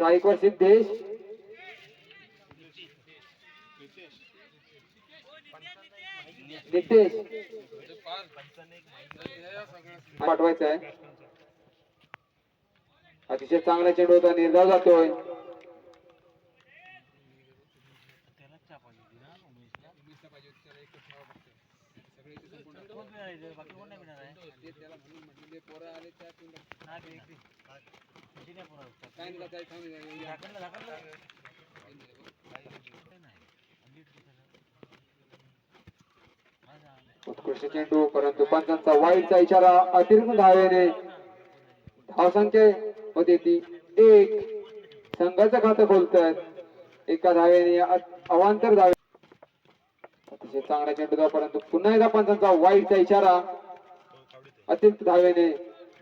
स्ट्राईकवर सिद्धेश? नितेश? पाठवायचं आहे. अतिशय चांगला चेंडू होता निर्धाव जातोय. उत्कृष्ट चेंडू परंतु पंचांचा वाईटचा इशारा अतिरिक्त धावेने धावसंख्ये मध्ये ती एक संघाचं खातं खोलतायत एका धावेने अ- अवांतर धावे अतिशय चांगला चेंडू परंतु पुन्हा एकदा पंचांचा वाईटचा इशारा. अतिरिक्त धावेने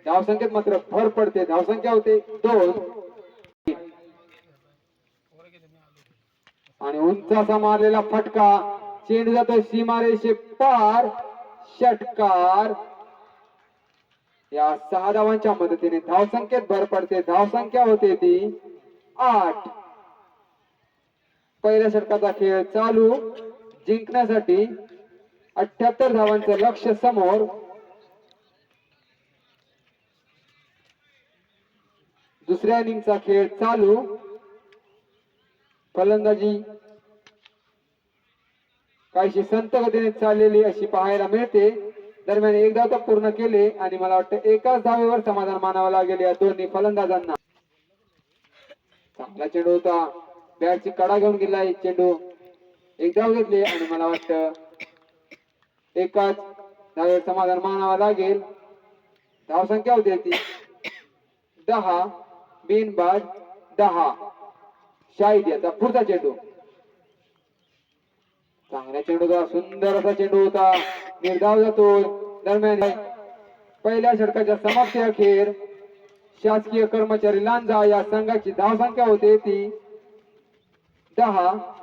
धावसंख्येत मात्र भर पडते. धावसंख्या होते दोन. आणि उंच असा मारलेला फटका. चेंडू जातो सीमारेषे पार. षटकार. या सहा धावांच्या मदतीने धावसंख्येत भर पडते. धावसंख्या होते ती आठ. पहिल्या षटकाचा खेळ चालू. जिंकण्यासाठी अठ्याहत्तर धावांचं लक्ष समोर. दुसऱ्या इनिंगचा खेळ चालू. फलंदाजी काहीशी संत गतीने चाललेली अशी पाहायला मिळते. दरम्यान एक धाव तर पूर्ण केले आणि मला वाटतं एकाच धावेवर समाधान मानावं लागेल या दोन्ही फलंदाजांना. चांगला चेंडू होता. बॅटची कडा घेऊन गेलाय चेंडू. एक धाव घेतले आणि मला वाटतं एकाच धावेवर समाधान मानावा लागेल. धावसंख्या होती ती. दहा बिनबाद दहा. शाहिद याचा पुढचा चेंडू. चांगला चेंडू होता. सुंदर असा चेंडू होता. निर्धाव जातो. दरम्यान पहिल्या षटकाच्या समाप्ती अखेर शासकीय कर्मचारी लांजा या संघाची धावसंख्या होते ती. दहा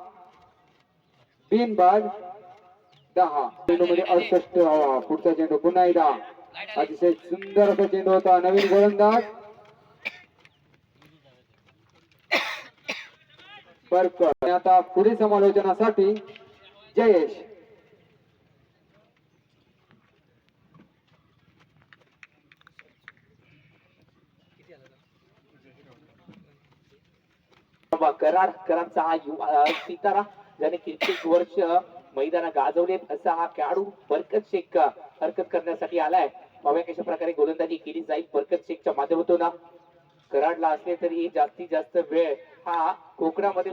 बिनबाद दहा. चेंडूमध्ये म्हणजे अडसष्ट पुढचा चेंडू पुन्हा एकदा. अतिशय सुंदर असा चेंडू होता. नवीन गोलंदाज. बरकर आता पुढील समालोचनासाठी जयेश. कराड कराडचा हा युवा सितारा. ज्याने कित्येक वर्ष मैदान गाजवलेत असा हा खेळाडू बरकत शेख हरकत करण्यासाठी आलाय. पाहूया कशा प्रकारे गोलंदाजी केली जाईल बरकत शेखच्या माध्यमातून. कराडला असले तरी जास्तीत जास्त वेळ हा कोकणामध्ये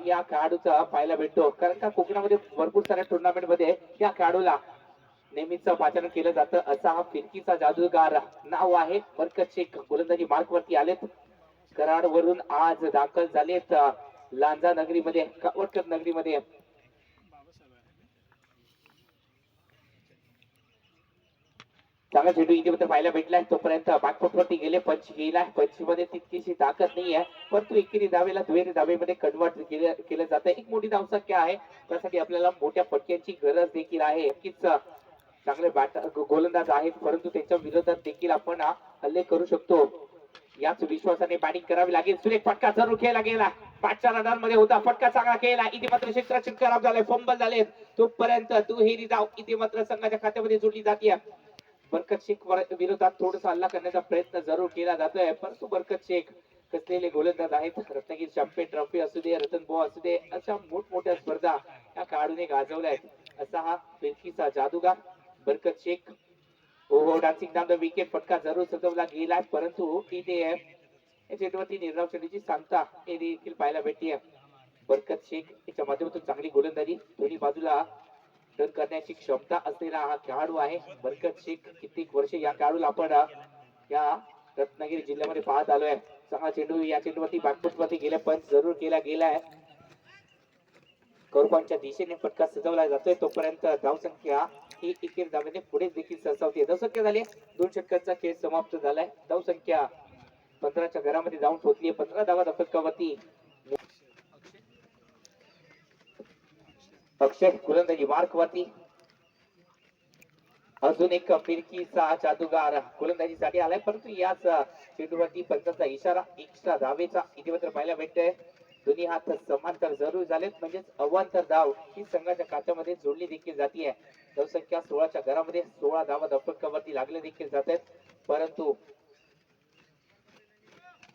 या खेळाडूचा पाहायला भेटतो. कारण का कोकणामध्ये भरपूर साऱ्या टुर्नामेंटमध्ये या खेळाडूला नेहमीच पाचारण केलं जातं. असा हा फिरकीचा जादूगार नाव आहे बरकत शेख. गोलंदाजी मार्क वरती आलेत. कराड वरून आज दाखल झालेत लांजा नगरीमध्ये कावटकर नगरीमध्ये. चांगला चेंडू इथे पाहायला भेटलाय तोपर्यंत. बागपटवरती गेले पंच गेला. पंचमध्ये तितकीशी ताकद नाही आहे. परंतु एकेरी दावेला दुहेरी दावेमध्ये कन्वर्ट केलं जातं. एक मोठी धावसंख्या आहे. त्यासाठी आपल्याला मोठ्या फटक्यांची गरज देखील आहे. नक्कीच चांगले बॅट गोलंदाज आहेत. परंतु त्यांच्या विरोधात देखील आपण हल्ले करू शकतो. याच विश्वासाने बॅटिंग करावी लागेल. सुरेख फटका जरूर खेळला गेला. पाचच्या रडारमध्ये होता. फटका चांगला केला इथे मात्र क्षेत्राचे खराब झाले. फंबल झाले. तोपर्यंत दुहेरी धाव इथे मात्र संघाच्या खात्यामध्ये जोडली जाते बरकत शेख विरोधात थोडासा हल्ला करण्याचा प्रयत्न जरूर केला जातोय. परंतु बरकत शेख कसलेले गोलंदाज आहेत? रत्नागिरी चॅम्पियन ट्रॉफी असू दे रतन बो असू दे अशा मोठमोठ्या स्पर्धा या खेळाडूने गाजवल्या आहेत. असा हा फिरकीचा जादूगार Barkat Shaikh. Over dancing down wicket फटका जरूर सजवला गेलाय. परंतु इथे याच्यावरती निर्णाव निर्धाव सांगता हे देखील पाहायला भेटते. बरकत शेख याच्या माध्यमातून चांगली गोलंदाजी. दोन्ही बाजूला रन करण्याची क्षमता असलेला हा खेळाडू आहे. बरकत शेख कित्येक वर्ष या खेळाडूला आपण या रत्नागिरी जिल्ह्यामध्ये पाहत आलोय. चांगला चेंडू या चेंडूवरती बागपटवरती गेल्या पण जरूर केला गेलाय. कौरपांच्या दिशेने फटका सजवला जातोय. तोपर्यंत धावसंख्या ही एकेर धावेने पुढे देखील सजावते धावसंख्या झाली. दोन षटकांचा खेळ समाप्त झालाय. धावसंख्या पंधराच्या घरामध्ये जाऊन पोहोचली पंधरा धावा फटकावरती अक्षय गोलंदाजी मार्क वरती अजून एक फिरकीचा जादूगार गोलंदाजीसाठी आलाय. परंतु याच चेंडूवरती पंचाचा इशारा एक्स्ट्रा धावेचा इथे मात्र पाहायला भेटतोय. दोन्ही हात समांतर जरूर झालेत. म्हणजेच अवांतर धाव ही संघाच्या काचामध्ये जोडली देखील जाते धावसंख्या सोळाच्या घरामध्ये सोळा धावा दफक्कावरती लागले देखील जात आहेत परंतु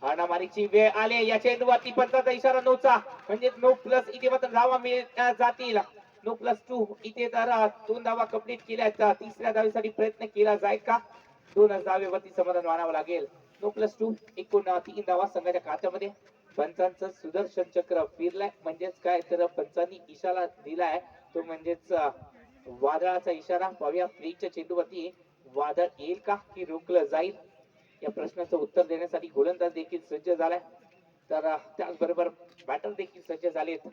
हाणामारीची वेळ आले. या चेंडूवरती पंचाचा इशारा नऊचा. म्हणजे नऊ प्लस इथे मात्र धावा मिळ जातील. नो प्लस टू इथे तर दोन धावा कंप्लीट केल्या तिसऱ्या धावेसाठी प्रयत्न केला जाईल का? दोन धावेवरती समाधान मानावं लागेल. नो प्लस टू एकूण तीन धावा संघाच्या खात्यामध्ये पंचांचं सुदर्शन चक्र फिरलाय. म्हणजेच काय? तर पंचांनी इशारा दिलाय. तो म्हणजेच वादळाचा इशारा. पाहूया फ्रीच्या चेंडूवरती वादळ येईल का? की रोखलं जाईल? या प्रश्नाचं उत्तर देण्यासाठी गोलंदाज देखील सज्ज झालाय. तर त्याचबरोबर बॅटर देखील सज्ज झालेत.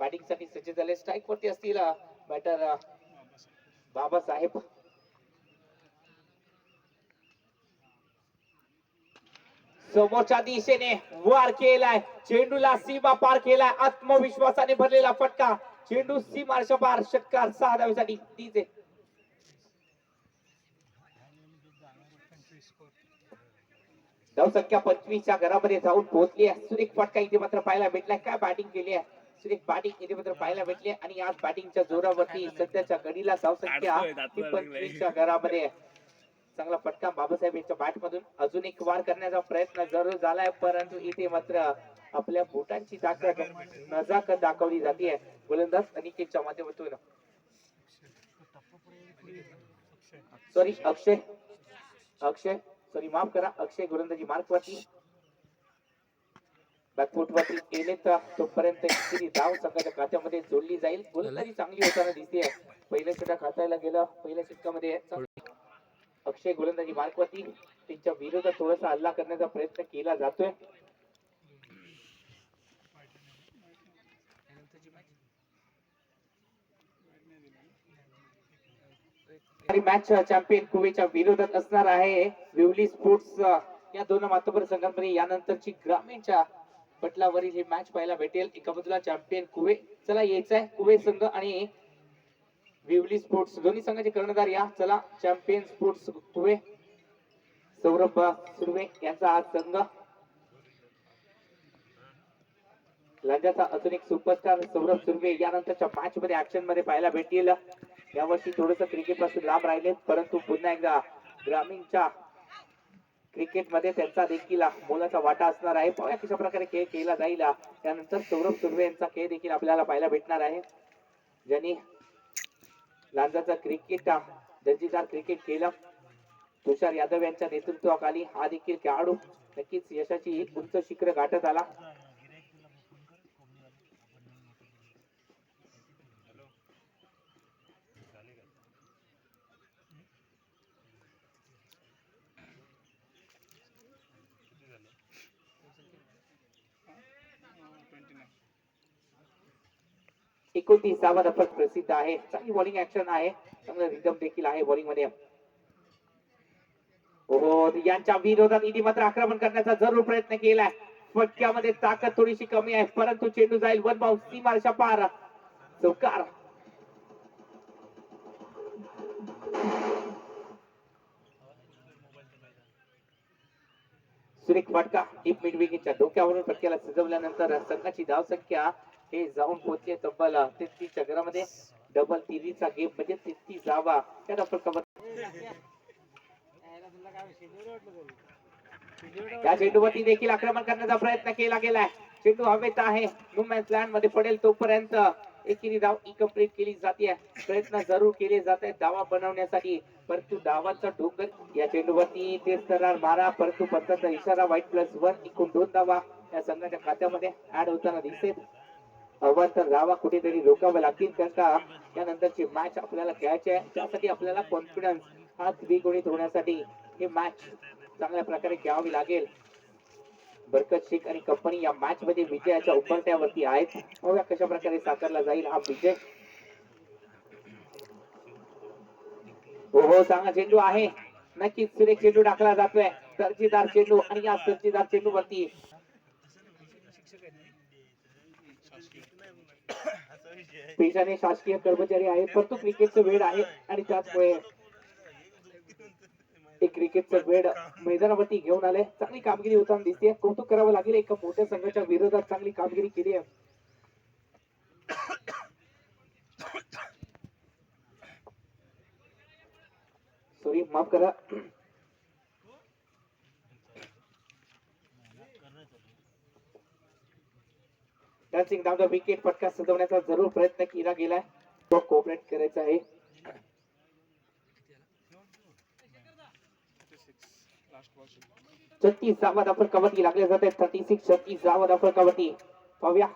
बॅटिंगसाठी सज्ज झाले स्ट्राईक वरती असतील बॅटर बाबासाहेब. समोरच्या दिशेने वार केलाय. चेंडूला सीमा पार केलाय. आत्मविश्वासाने भरलेला फटका. चेंडू सीमार्श पार. षटकार सहा धावेसाठी धावसंख्या पंचवीसच्या घरामध्ये जाऊन पोहोचली आहे. सुरेख फटका इथे मात्र पाहायला भेटलाय. काय बॅटिंग केली आहे? सुरेख बॅटिंग इथे मात्र पाहायला भेटली. आणि आज बॅटिंगच्या जोरावरती सध्याच्या घडीला धावसंख्या पंचवीसच्या घरामध्ये. चांगला फटका बाबासाहेब यांच्या बॅट मधून. अजून एक वार करण्याचा प्रयत्न जरूर झालाय. परंतु इथे मात्र आपल्या बोटांची ताकद नजाकत दाखवली जाते गोलंदाज अनिकेतच्या माध्यमातून. सॉरी अक्षय. अक्षय. सॉरी माफ करा अक्षय गोलंदाजी मार्कवरती बॅकफुटवरती बॅकफुट गेले तर तोपर्यंत किती धाव संघाच्या खात्यामध्ये जोडली जाईल. गोलंदाजी चांगली होताना दिसते पहिल्या षटक खातायला गेलं. पहिल्या षटकामध्ये अक्षय गोलंदाजी मार्कवरती त्यांच्या विरोधात थोडासा हल्ला करण्याचा प्रयत्न केला जातोय. मॅच चॅम्पियन कुवेच्या विरोधात असणार आहे विवली स्पोर्ट्स या दोन मातोबर संघांमध्ये. यानंतरची ग्रामीणच्या पटलावरील ही मॅच पाहायला भेटेल. एका बाजूला चॅम्पियन कुवे. चला यायचं आहे कुवे संघ आणि विवली स्पोर्ट्स दोन्ही संघाचे कर्णधार या. चला चॅम्पियन स्पोर्ट्स कुवे. सौरभ सुर्वे यांचा हा संघ. राज्याचा अजून एक सुपरस्टार सौरभ सुर्वे यानंतरच्या मॅच मध्ये ऍक्शनमध्ये पाहायला भेटेल. यावर्षी थोडस क्रिकेटपासून लांब राहिले परंतु पुन्हा एकदा ग्रामीणच्या क्रिकेटमध्ये त्यांचा देखील मोलाचा वाटा असणार आहे. पाहूया कशा प्रकारे खेळ केला जाईल. त्यानंतर सौरभ सुर्वे यांचा खेळ देखील आपल्याला पाहायला भेटणार आहे. ज्यांनी लांजाचा क्रिकेट दर्जेदार क्रिकेट केलं तुषार यादव यांच्या नेतृत्वाखाली हा देखील खेळाडू नक्कीच यशाची उंच शिखर गाठत आला. एकोणतीसावा दफक प्रसिद्ध आहे. चांगली बॉलिंग ऍक्शन आहे. चांगलं रिदम देखील आहे बॉलिंगमध्ये. हो यांच्या विरोधात इडी मात्र आक्रमण करण्याचा जरूर प्रयत्न केलाय. फटक्यामध्ये ताकद थोडीशी कमी आहे परंतु चेंडू जाईल. वन बाउन्स सीमारच्या पार. चौकार. सुरेख फटका डीप मिड विकेटच्या डोक्यावरून फटक्याला सजवल्यानंतर संघाची धावसंख्या संख्या हे जाऊन पोहोचले तब्बल तेहतीस चक्रामध्ये डबल तिरीचा गेम म्हणजे तेहतीस धावा त्या डबल या चेंडूवरती देखील आक्रमण करण्याचा प्रयत्न केला गेलाय. चेंडू हवेत आहे. नुमॅन्स लँडमध्ये पडेल तोपर्यंत एकेरी धाव इकम्प्लीट केली जाते प्रयत्न जरूर केले जात आहेत धावा बनवण्यासाठी. परंतु धावांचा डोंगर या चेंडूवरती तेच करणार बारा परंतु पंचाचा इशारा व्हाईट प्लस वन एकूण दोन धावा या संघाच्या खात्यामध्ये ऍड होताना दिसेल. दिसते तर धावा कुठेतरी रोखावं लागतील कारण त्यानंतरची मॅच आपल्याला खेळायची आहे. त्यासाठी आपल्याला कॉन्फिडन्स हा द्विगुणित होण्यासाठी हे मॅच चांगल्या प्रकारे खेळावी लागेल. बरकत शेख आणि कंपनी या मॅच मध्ये विजयाच्या उपरट्यावरती आहेत. बघूया कशा प्रकारे साकारला जाईल हा विजय. हो हो चांगला चेंडू आहे. नक्कीच सुरेख चेंडू टाकला जातोय. दर्जेदार चेंडू आणि या दर्जेदार चेंडू वरती पेशाने शासकीय कर्मचारी आहेत. परंतु क्रिकेटचं वेळ आहे आणि त्याचमुळे एक क्रिकेटचं वेळ मैदानावरती घेऊन आले. चांगली कामगिरी होताना दिसते. कौतुक करावं लागेल. एका मोठ्या संघाच्या विरोधात चांगली कामगिरी केली आहे. सॉरी माफ करा. डान्सिंग डाऊन द विकेट पटका सजवण्याचा जरूर प्रयत्न केला गेलाय. तो कोऑपरेट करायचा आहे. छत्तीस जावा दाफर कबड्डी लागले जाते. थर्टी सिक्स छत्तीस जावा दाफर कबड्डी. पाहूया.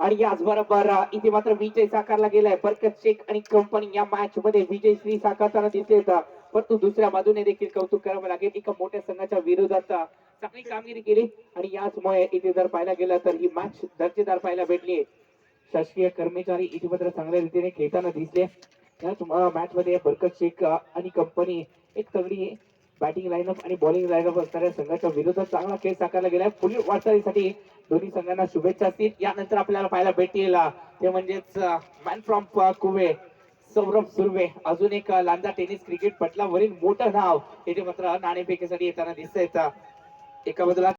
आणि याच बरोबर इथे मात्र विजय साकारला गेलाय. बरकत शेख आणि कंपनी या मॅच मध्ये विजय श्री साकारताना दिसले होता परंतु दुसऱ्या बाजूने देखील कौतुक करावं लागेल. एका मोठ्या संघाच्या विरोधात चांगली कामगिरी केली आणि याचमुळे इथे जर पाहायला गेलं तर ही मॅच दर्जेदार पाहायला भेटली शासकीय कर्मचारी इथे मात्र चांगल्या रीतीने खेळताना दिसले. याच मॅच मध्ये बरकत शेख आणि कंपनी एक तगडी बॅटिंग लाईनअप आणि बॉलिंग लाईनअप असणाऱ्या संघाच्या विरोधात चांगला खेळ साकारला गेलाय. पुढील वाटचालीसाठी दोन्ही संघांना शुभेच्छा असतील. यानंतर आपल्याला पाहायला भेटेल ते म्हणजेच मॅन फ्रॉम कुवे. सौरभ सुर्वे अजून एक अं, लांजा टेनिस क्रिकेट पटलावरील मोठं नाव इथे मात्र नाणेफेकीसाठी येताना दिसत एका बदला